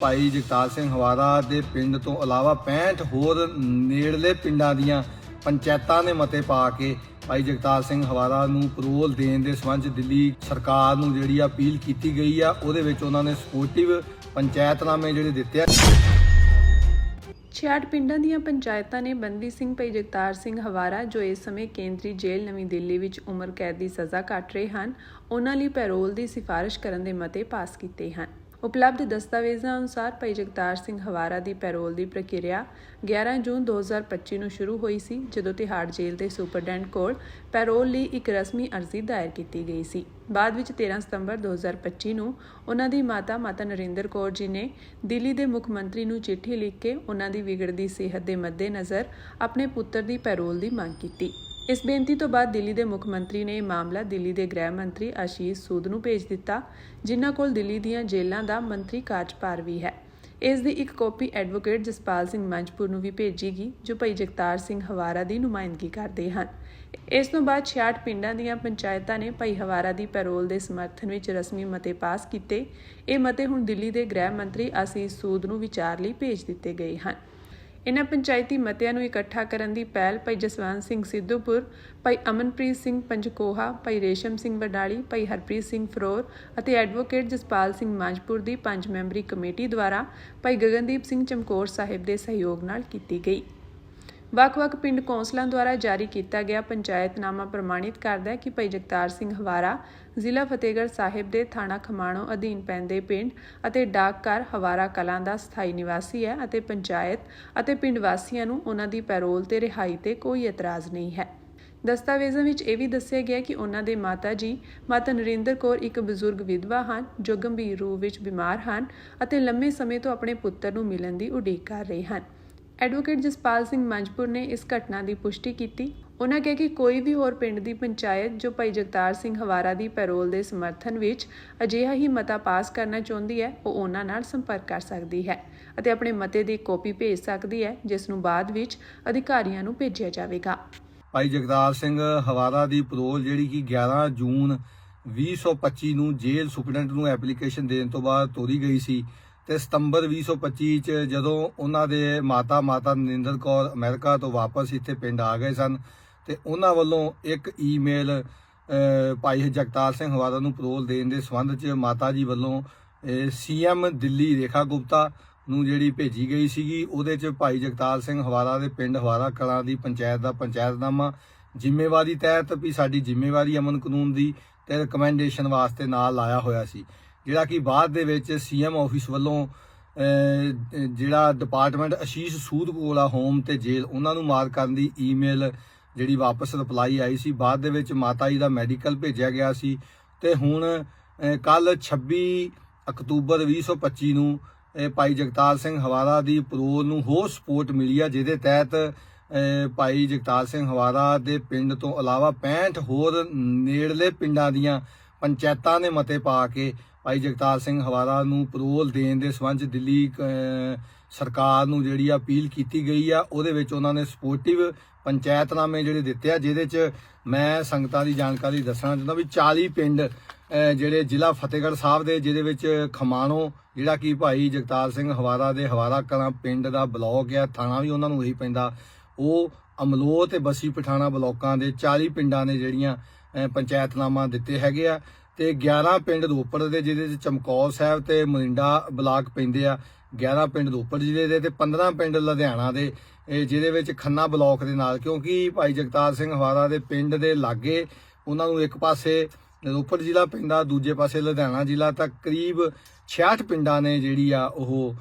ਭਾਈ ਜਗਤਾਰ ਸਿੰਘ ਹਵਾਰਾ ਦੇ ਪਿੰਡ ਤੋਂ ਇਲਾਵਾ 65 ਹੋਰ ਨੇੜਲੇ ਪਿੰਡਾਂ ਦੀਆਂ ਪੰਚਾਇਤਾਂ ਨੇ ਮਤੇ ਪਾ ਕੇ ਭਾਈ ਜਗਤਾਰ ਸਿੰਘ ਹਵਾਰਾ ਨੂੰ ਪਰੋਲ ਦੇਣ ਦੇ ਸੰਬੰਧ ਦਿੱਲੀ ਸਰਕਾਰ ਨੂੰ ਜਿਹੜੀ ਅਪੀਲ ਕੀਤੀ ਗਈ ਆ, ਉਹਦੇ ਵਿੱਚ ਉਹਨਾਂ ਨੇ ਸਪੋਰਟਿਵ ਪੰਚਾਇਤਨਾਮੇ ਜਿਹੜੇ ਦਿੱਤੇ ਆ। 66 ਪਿੰਡਾਂ ਦੀਆਂ ਪੰਚਾਇਤਾਂ ਨੇ ਬੰਦੀ ਸਿੰਘ, ਭਾਈ ਜਗਤਾਰ ਸਿੰਘ ਹਵਾਰਾ, ਜੋ ਇਸ ਸਮੇਂ ਕੇਂਦਰੀ ਜੇਲ੍ਹ ਨਵੀਂ ਦਿੱਲੀ ਵਿੱਚ ਉਮਰ ਕੈਦ ਦੀ ਸਜ਼ਾ ਕੱਟ ਰਹੇ ਹਨ, ਉਹਨਾਂ ਲਈ ਪੈਰੋਲ ਦੀ ਸਿਫਾਰਿਸ਼ ਕਰਨ ਦੇ ਮਤੇ ਪਾਸ ਕੀਤੇ ਹਨ। ਉਪਲਬਧ ਦਸਤਾਵੇਜ਼ਾਂ ਅਨੁਸਾਰ ਭਾਈ ਜਗਤਾਰ ਸਿੰਘ ਹਵਾਰਾ ਦੀ ਪੈਰੋਲ ਦੀ ਪ੍ਰਕਿਰਿਆ 11 ਜੂਨ 2025 ਨੂੰ ਸ਼ੁਰੂ ਹੋਈ ਸੀ, ਜਦੋਂ ਤਿਹਾੜ ਜੇਲ੍ਹ ਦੇ ਸੁਪਰਡੈਂਟ ਕੋਲ ਪੈਰੋਲ ਲਈ ਇੱਕ ਰਸਮੀ ਅਰਜ਼ੀ ਦਾਇਰ ਕੀਤੀ ਗਈ ਸੀ। ਬਾਅਦ ਵਿੱਚ 13 ਸਤੰਬਰ 2025 ਨੂੰ ਉਹਨਾਂ ਦੀ ਮਾਤਾ ਮਾਤਾ ਨਰਿੰਦਰ ਕੌਰ ਜੀ ਨੇ ਦਿੱਲੀ ਦੇ ਮੁੱਖ ਮੰਤਰੀ ਨੂੰ ਚਿੱਠੀ ਲਿਖ ਕੇ ਉਹਨਾਂ ਦੀ ਵਿਗੜਦੀ ਸਿਹਤ ਦੇ ਮੱਦੇਨਜ਼ਰ ਆਪਣੇ ਪੁੱਤਰ ਦੀ ਪੈਰੋਲ ਦੀ ਮੰਗ ਕੀਤੀ। ਇਸ ਬੇਨਤੀ ਤੋਂ ਬਾਅਦ ਦਿੱਲੀ ਦੇ ਮੁੱਖ ਮੰਤਰੀ ਨੇ ਇਹ ਮਾਮਲਾ ਦਿੱਲੀ ਦੇ ਗ੍ਰਹਿ ਮੰਤਰੀ ਆਸ਼ੀਸ਼ ਸੂਦ ਨੂੰ ਭੇਜ ਦਿੱਤਾ, ਜਿਨ੍ਹਾਂ ਕੋਲ ਦਿੱਲੀ ਦੀਆਂ ਜੇਲ੍ਹਾਂ ਦਾ ਮੰਤਰੀ ਕਾਰਜਭਾਰ ਵੀ ਹੈ। ਇਸ ਦੀ ਇੱਕ ਕਾਪੀ ਐਡਵੋਕੇਟ ਜਸਪਾਲ ਸਿੰਘ ਮੰਜਪੁਰ ਨੂੰ ਵੀ ਭੇਜੀ ਗਈ ਜੋ ਭਾਈ ਜਗਤਾਰ ਸਿੰਘ ਹਵਾਰਾ ਦੀ ਨੁਮਾਇੰਦਗੀ ਕਰਦੇ ਹਨ। ਇਸ ਤੋਂ ਬਾਅਦ 66 ਪਿੰਡਾਂ ਦੀਆਂ ਪੰਚਾਇਤਾਂ ਨੇ ਭਾਈ ਹਵਾਰਾ ਦੀ ਪੈਰੋਲ ਦੇ ਸਮਰਥਨ ਵਿੱਚ ਰਸਮੀ ਮਤੇ ਪਾਸ ਕੀਤੇ। ਇਹ ਮਤੇ ਹੁਣ ਦਿੱਲੀ ਦੇ ਗ੍ਰਹਿ ਮੰਤਰੀ ਆਸ਼ੀਸ਼ ਸੂਦ ਨੂੰ ਵਿਚਾਰ ਲਈ ਭੇਜ ਦਿੱਤੇ ਗਏ ਹਨ। ਇਹਨਾਂ ਪੰਚਾਇਤੀ ਮਤਿਆਂ ਨੂੰ ਇਕੱਠਾ ਕਰਨ ਦੀ ਪਹਿਲ ਭਾਈ ਜਸਵੰਤ ਸਿੰਘ ਸਿੱਧੂਪੁਰ, ਭਾਈ ਅਮਨਪ੍ਰੀਤ ਸਿੰਘ ਪੰਜਕੋਹਾ, ਭਾਈ ਰੇਸ਼ਮ ਸਿੰਘ ਵਡਾਲੀ, ਭਾਈ ਹਰਪ੍ਰੀਤ ਸਿੰਘ ਫਰੋਰ ਅਤੇ ਐਡਵੋਕੇਟ ਜਸਪਾਲ ਸਿੰਘ ਮਾਂਜਪੁਰ ਦੀ ਪੰਜ ਮੈਂਬਰੀ ਕਮੇਟੀ ਦੁਆਰਾ ਭਾਈ ਗਗਨਦੀਪ ਸਿੰਘ ਚਮਕੌਰ ਸਾਹਿਬ ਦੇ ਸਹਿਯੋਗ ਨਾਲ ਕੀਤੀ ਗਈ। ਵੱਖ-ਵੱਖ ਪਿੰਡ ਕੌਂਸਲਾਂ ਦੁਆਰਾ ਜਾਰੀ ਕੀਤਾ ਗਿਆ ਪੰਚਾਇਤਨਾਮਾ ਪ੍ਰਮਾਣਿਤ ਕਰਦਾ ਹੈ ਕਿ ਭਾਈ ਜਗਤਾਰ ਸਿੰਘ ਹਵਾਰਾ ਜ਼ਿਲ੍ਹਾ ਫਤਿਹਗੜ੍ਹ ਸਾਹਿਬ ਦੇ ਥਾਣਾ ਖਮਾਣੋ ਅਧੀਨ ਪੈਂਦੇ ਪਿੰਡ ਅਤੇ ਡਾਕਘਰ ਹਵਾਰਾ ਕਲਾਂ ਦਾ ਸਥਾਈ ਨਿਵਾਸੀ ਹੈ ਅਤੇ ਪੰਚਾਇਤ ਅਤੇ ਪਿੰਡ ਵਾਸੀਆਂ ਨੂੰ ਉਹਨਾਂ ਦੀ ਪੈਰੋਲ ਤੇ ਰਿਹਾਈ ਤੇ ਕੋਈ ਇਤਰਾਜ਼ ਨਹੀਂ ਹੈ। ਦਸਤਾਵੇਜ਼ਾਂ ਵਿੱਚ ਇਹ ਵੀ ਦੱਸਿਆ ਗਿਆ ਕਿ ਉਹਨਾਂ ਦੇ ਮਾਤਾ ਜੀ ਮਾਤਾ ਨਰਿੰਦਰ ਕੌਰ ਇੱਕ ਬਜ਼ੁਰਗ ਵਿਧਵਾ ਹਨ, ਜੋ ਗੰਭੀਰ ਰੂਪ ਵਿੱਚ ਬਿਮਾਰ ਹਨ ਅਤੇ ਲੰਮੇ ਸਮੇਂ ਤੋਂ ਆਪਣੇ ਪੁੱਤਰ ਨੂੰ ਮਿਲਣ ਦੀ ਉਡੀਕ ਕਰ ਰਹੇ ਹਨ। ਐਡਵੋਕੇਟ ਜਸਪਾਲ ਸਿੰਘ ਮੰਜਪੁਰ ਨੇ ਇਸ ਘਟਨਾ ਦੀ ਪੁਸ਼ਟੀ ਕੀਤੀ। ਉਹਨਾਂ ਕਿਹਾ ਕਿ ਕੋਈ ਵੀ ਹੋਰ ਪਿੰਡ ਦੀ ਪੰਚਾਇਤ ਜੋ ਭਾਈ ਜਗਤਾਰ ਸਿੰਘ ਹਵਾਰਾ ਦੀ ਪੈਰੋਲ ਦੇ ਸਮਰਥਨ ਵਿੱਚ ਅਜਿਹਾ ਹੀ ਮਤਾ ਪਾਸ ਕਰਨਾ ਚਾਹੁੰਦੀ ਹੈ, ਉਹ ਉਹਨਾਂ ਨਾਲ ਸੰਪਰਕ ਕਰ ਸਕਦੀ ਹੈ ਅਤੇ ਆਪਣੇ ਮਤੇ ਦੀ ਕਾਪੀ ਭੇਜ ਸਕਦੀ ਹੈ, ਜਿਸ ਨੂੰ ਬਾਅਦ ਵਿੱਚ ਅਧਿਕਾਰੀਆਂ ਨੂੰ ਭੇਜਿਆ ਜਾਵੇਗਾ। ਭਾਈ ਜਗਤਾਰ ਸਿੰਘ ਹਵਾਰਾ ਦੀ ਪੈਰੋਲ ਜਿਹੜੀ ਕਿ 11 ਜੂਨ 2025 ਨੂੰ ਜੇਲ੍ਹ ਸੁਪਰਡੈਂਟ ਨੂੰ ਐਪਲੀਕੇਸ਼ਨ ਦੇਣ ਤੋਂ ਬਾਅਦ ਤੋਰੀ ਗਈ ਸੀ। ਤੇ ਸਤੰਬਰ 2025 ਚ ਜਦੋਂ ਉਹਨਾਂ ਦੇ ਮਾਤਾ ਮਾਤਾ ਨਰਿੰਦਰ ਕੌਰ ਅਮਰੀਕਾ ਤੋਂ ਵਾਪਸ ਇੱਥੇ ਪਿੰਡ ਆ ਗਏ ਸਨ ਤੇ ਉਹਨਾਂ ਵੱਲੋਂ ਇੱਕ ਈਮੇਲ ਭਾਈ ਜਗਤਾਰ ਸਿੰਘ ਹਵਾਰਾ ਨੂੰ ਪਰੋਲ ਦੇਣ ਦੇ ਸੰਬੰਧ ਚ ਮਾਤਾ ਜੀ ਵੱਲੋਂ ਸੀਐਮ ਦਿੱਲੀ ਰੇਖਾ ਗੁਪਤਾ ਨੂੰ ਜਿਹੜੀ ਭੇਜੀ ਗਈ ਸੀਗੀ, ਉਹਦੇ ਚ ਭਾਈ ਜਗਤਾਰ ਸਿੰਘ ਹਵਾਰਾ ਦੇ ਪਿੰਡ ਹਵਾਰਾ ਕਲਾਂ ਦੀ ਪੰਚਾਇਤ ਦਾ ਪੰਚਾਇਤਨਾਮਾ ਜ਼ਿੰਮੇਵਾਰੀ ਤਹਿਤ ਵੀ ਸਾਡੀ ਜ਼ਿੰਮੇਵਾਰੀ ਅਮਨ ਕਾਨੂੰਨ ਦੀ ਤੇ ਰეკਮੈਂਡੇਸ਼ਨ ਵਾਸਤੇ ਨਾਲ ਲਾਇਆ ਹੋਇਆ ਸੀ। ਜਿਹੜਾ ਕਿ ਬਾਅਦ ਦੇ ਵਿੱਚ ਸੀਐਮ ਆਫਿਸ ਵੱਲੋਂ ਜਿਹੜਾ ਡਿਪਾਰਟਮੈਂਟ ਅਸ਼ੀਸ਼ ਸੂਦ ਕੋਲ ਹੋਮ ਤੇ ਜੇਲ੍ਹ, ਉਹਨਾਂ ਨੂੰ ਮਾਰ ਕਰਨ ਦੀ ਈਮੇਲ ਜਿਹੜੀ ਵਾਪਸ ਰਿਪਲਾਈ ਆਈ ਸੀ। ਬਾਅਦ ਦੇ ਵਿੱਚ ਮਾਤਾ ਜੀ ਦਾ ਮੈਡੀਕਲ ਭੇਜਿਆ ਗਿਆ ਸੀ ਤੇ ਹੁਣ ਕੱਲ 26 ਅਕਤੂਬਰ 2025 ਨੂੰ ਭਾਈ ਜਗਤਾਰ ਸਿੰਘ ਹਵਾਰਾ ਦੀ ਪਰੋਲ ਨੂੰ ਹੋਰ ਸਪੋਰਟ ਮਿਲੀ ਆ, ਜਿਹਦੇ ਤਹਿਤ ਭਾਈ ਜਗਤਾਰ ਸਿੰਘ ਹਵਾਰਾ ਦੇ ਪਿੰਡ ਤੋਂ ਇਲਾਵਾ 65 ਹੋਰ ਨੇੜਲੇ ਪਿੰਡਾਂ ਦੀਆਂ ਪੰਚਾਇਤਾਂ ਨੇ ਮਤੇ ਪਾ ਕੇ ਭਾਈ ਜਗਤਾਰ ਸਿੰਘ ਹਵਾਰਾ ਨੂੰ ਪਰੋਲ ਦੇਣ ਦੇ ਸੰਬੰਧ ਦਿੱਲੀ ਸਰਕਾਰ ਨੂੰ ਜਿਹੜੀ ਆ ਅਪੀਲ ਕੀਤੀ ਗਈ ਆ, ਉਹਦੇ ਵਿੱਚ ਉਹਨਾਂ ਨੇ ਸਪੋਰਟਿਵ ਪੰਚਾਇਤਨਾਮੇ ਜਿਹੜੇ ਦਿੱਤੇ ਆ, ਜਿਹਦੇ 'ਚ ਮੈਂ ਸੰਗਤਾਂ ਦੀ ਜਾਣਕਾਰੀ ਦੱਸਣਾ ਚਾਹੁੰਦਾ ਵੀ 40 ਪਿੰਡ ਜਿਹੜੇ ਜ਼ਿਲ੍ਹਾ ਫਤਿਹਗੜ੍ਹ ਸਾਹਿਬ ਦੇ, ਜਿਹਦੇ ਵਿੱਚ ਖਮਾਣੋ ਜਿਹੜਾ ਕਿ ਭਾਈ ਜਗਤਾਰ ਸਿੰਘ ਹਵਾਰਾ ਦੇ ਹਵਾਰਾ ਕਲਾਂ ਪਿੰਡ ਦਾ ਬਲਾਕ ਆ, ਥਾਣਾ ਵੀ ਉਹਨਾਂ ਨੂੰ ਇਹੀ ਪੈਂਦਾ, ਉਹ ਅਮਲੋਹ ਤੇ ਬਸੀ ਪਠਾਣਾ ਬਲਾਕਾਂ ਦੇ 40 ਪਿੰਡਾਂ ਨੇ ਜਿਹੜੀਆਂ ਪੰਚਾਇਤਨਾਮਾ ਦਿੱਤੇ ਹੈਗੇ ਆ ਤੇ 11 ਪਿੰਡ ਰੋਪੜ ਦੇ ਜਿਹਦੇ ਵਿੱਚ ਚਮਕੌਰ ਸਾਹਿਬ ਤੇ ਮਰਿੰਡਾ ਬਲਾਕ ਪੈਂਦੇ ਆ 11 ਪਿੰਡ ਰੋਪੜ ਜ਼ਿਲ੍ਹੇ ਦੇ ਤੇ 15 ਪਿੰਡ ਲੁਧਿਆਣਾ ਦੇ ਜਿਹਦੇ ਵਿੱਚ ਖੰਨਾ ਬਲਾਕ ਦੇ ਨਾਲ, ਕਿਉਂਕਿ ਭਾਈ ਜਗਤਾਰ ਸਿੰਘ ਹਵਾਰਾ ਦੇ ਪਿੰਡ ਦੇ ਲਾਗੇ ਉਹਨਾਂ ਨੂੰ ਇੱਕ ਪਾਸੇ ਰੋਪੜ ਜ਼ਿਲ੍ਹਾ ਪੈਂਦਾ, ਦੂਜੇ ਪਾਸੇ ਲੁਧਿਆਣਾ ਜ਼ਿਲ੍ਹਾ, ਤਾਂ ਕਰੀਬ 66 ਪਿੰਡਾਂ ਨੇ ਜਿਹੜੀ ਆ ਉਹ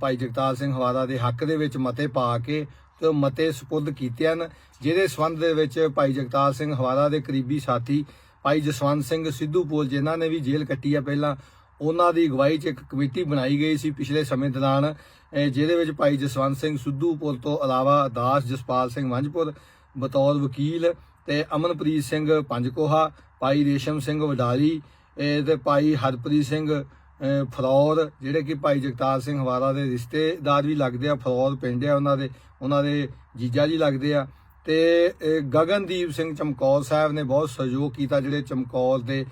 ਭਾਈ ਜਗਤਾਰ ਸਿੰਘ ਹਵਾਰਾ ਦੇ ਹੱਕ ਦੇ ਵਿੱਚ ਮਤੇ ਪਾ ਕੇ ਮਤੇ ਸਪੁਰਦ ਕੀਤੇ ਹਨ, ਜਿਹਦੇ ਸੰਬੰਧ ਦੇ ਵਿੱਚ ਭਾਈ ਜਗਤਾਰ ਸਿੰਘ ਹਵਾਰਾ ਦੇ ਕਰੀਬੀ ਸਾਥੀ ਭਾਈ ਜਸਵੰਤ ਸਿੰਘ ਸਿੱਧੂਪੁਰ ਜਿਨ੍ਹਾਂ ਨੇ ਵੀ ਜੇਲ੍ਹ ਕੱਟੀ ਆ ਪਹਿਲਾਂ, ਉਹਨਾਂ ਦੀ ਅਗਵਾਈ 'ਚ ਇੱਕ ਕਮੇਟੀ ਬਣਾਈ ਗਈ ਸੀ ਪਿਛਲੇ ਸਮੇਂ ਦੌਰਾਨ ਜਿਹਦੇ ਵਿੱਚ ਭਾਈ ਜਸਵੰਤ ਸਿੰਘ ਸਿੱਧੂਪੁਰ ਤੋਂ ਇਲਾਵਾ ਦਾਸ ਜਸਪਾਲ ਸਿੰਘ ਮੰਝਪੁਰ ਬਤੌਰ ਵਕੀਲ ਤੇ ਅਮਨਪ੍ਰੀਤ ਸਿੰਘ ਪੰਜਕੋਹਾ, ਭਾਈ ਰੇਸ਼ਮ ਸਿੰਘ ਵਡਾਲੀ, ਇਹ ਤੇ ਭਾਈ ਹਰਪ੍ਰੀਤ ਸਿੰਘ ਫਲੌਰ ਜਿਹੜੇ ਕਿ ਭਾਈ ਜਗਤਾਰ ਸਿੰਘ ਹਵਾਰਾ ਦੇ ਰਿਸ਼ਤੇਦਾਰ ਵੀ ਲੱਗਦੇ ਆ ਫਲੌਰ ਪਿੰਡ ਆ ਉਹਨਾਂ ਦੇ ਉਹਨਾਂ ਦੇ ਜੀਜਾ ਜੀ ਲੱਗਦੇ ਆ। ਤੇ ਗਗਨਦੀਪ ਸਿੰਘ ਚਮਕੌਰ ਸਾਹਿਬ ਨੇ ਬਹੁਤ ਸਹਿਯੋਗ ਕੀਤਾ, ਜਿਹੜੇ ਚਮਕੌਰ ਦੇ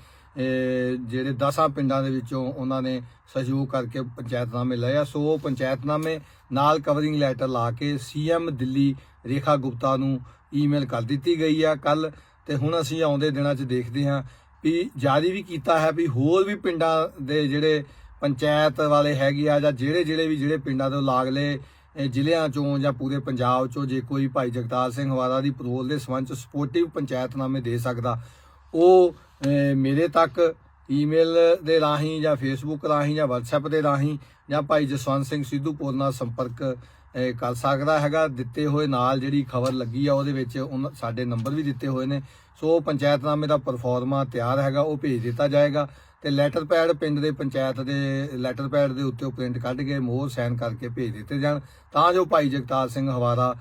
ਜਿਹੜੇ 10 ਪਿੰਡਾਂ ਦੇ ਵਿੱਚੋਂ ਉਹਨਾਂ ਨੇ ਸਹਿਯੋਗ ਕਰਕੇ ਪੰਚਾਇਤਨਾਮੇ ਲਏ ਆ। ਸੋ ਉਹ ਪੰਚਾਇਤਨਾਮੇ ਨਾਲ ਕਵਰਿੰਗ ਲੈਟਰ ਲਾ ਕੇ ਸੀਐਮ ਦਿੱਲੀ ਰੇਖਾ ਗੁਪਤਾ ਨੂੰ ਈਮੇਲ ਕਰ ਦਿੱਤੀ ਗਈ ਆ ਕੱਲ ਤੇ ਹੁਣ ਅਸੀਂ ਆਉਂਦੇ ਦਿਨਾਂ 'ਚ ਦੇਖਦੇ ਹਾਂ ਵੀ ਜਾਰੀ ਵੀ ਕੀਤਾ ਹੈ, ਵੀ ਹੋਰ ਵੀ ਪਿੰਡਾਂ ਦੇ ਜਿਹੜੇ ਪੰਚਾਇਤ ਵਾਲੇ ਹੈਗੇ ਆ ਜਾਂ ਜਿਹੜੇ ਜਿਹੜੇ ਵੀ ਜਿਹੜੇ ਪਿੰਡਾਂ ਤੋਂ ਲਾਗਲੇ ਜ਼ਿਲ੍ਹਿਆਂ ਚੋਂ ਜਾਂ ਪੂਰੇ ਪੰਜਾਬ ਚੋਂ ਜੇ ਕੋਈ ਭਾਈ ਜਗਤਾਰ ਸਿੰਘ ਹਵਾਰਾ ਦੀ ਪਰੋਲ ਦੇ ਸੰਬੰਧ ਚ ਸਪੋਰਟਿਵ ਪੰਚਾਇਤਨਾਮੇ ਦੇ ਸਕਦਾ, ਉਹ ਮੇਰੇ ਤੱਕ ਈਮੇਲ ਦੇ ਰਾਹੀਂ ਜਾਂ ਫੇਸਬੁੱਕ ਰਾਹੀਂ ਜਾਂ WhatsApp ਦੇ ਰਾਹੀਂ ਜਾਂ ਭਾਈ ਜਸਵੰਤ ਸਿੰਘ ਸਿੱਧੂਪੁਰ ਨਾਲ ਸੰਪਰਕ ਕਰ ਸਕਦਾ ਹੈਗਾ। ਦਿੱਤੇ ਹੋਏ ਨਾਲ ਜਿਹੜੀ ਖਬਰ ਲੱਗੀ ਆ, ਉਹਦੇ ਵਿੱਚ ਉਹਨਾਂ- ਸਾਡੇ ਨੰਬਰ ਵੀ ਦਿੱਤੇ ਹੋਏ ਨੇ। ਸੋ ਪੰਚਾਇਤਨਾਮੇ ਦਾ ਪਰਫਾਰਮਾ ਤਿਆਰ ਹੈਗਾ, ਉਹ ਭੇਜ ਦਿੱਤਾ ਜਾਏਗਾ। ਤੇ ਲੈਟਰ ਪੈਡ ਪਿੰਡ ਦੇ ਪੰਚਾਇਤ ਦੇ ਲੈਟਰ ਪੈਡ ਦੇ ਉੱਤੇ ਉਹ ਪ੍ਰਿੰਟ ਕੱਢ ਕੇ ਮੋਹਰ ਸਾਈਨ ਕਰਕੇ ਭੇਜ ਦਿੱਤੇ ਜਾਣ। ਤਾਂ ਜੋ ਭਾਈ ਜਗਤਾਰ ਸਿੰਘ ਹਵਾਰਾ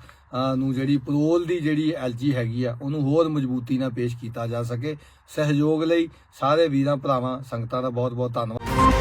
ਨੂੰ ਜਿਹੜੀ ਪਰੋਲ ਦੀ ਜਿਹੜੀ ਐਲਜੀ ਹੈਗੀ ਆ, ਉਹਨੂੰ ਹੋਰ ਮਜ਼ਬੂਤੀ ਨਾਲ ਪੇਸ਼ ਕੀਤਾ ਜਾ ਸਕੇ। ਸਹਿਯੋਗ ਲਈ ਸਾਰੇ ਵੀਰਾਂ, ਭਰਾਵਾਂ, ਸੰਗਤਾਂ ਦਾ ਬਹੁਤ ਬਹੁਤ ਧੰਨਵਾਦ।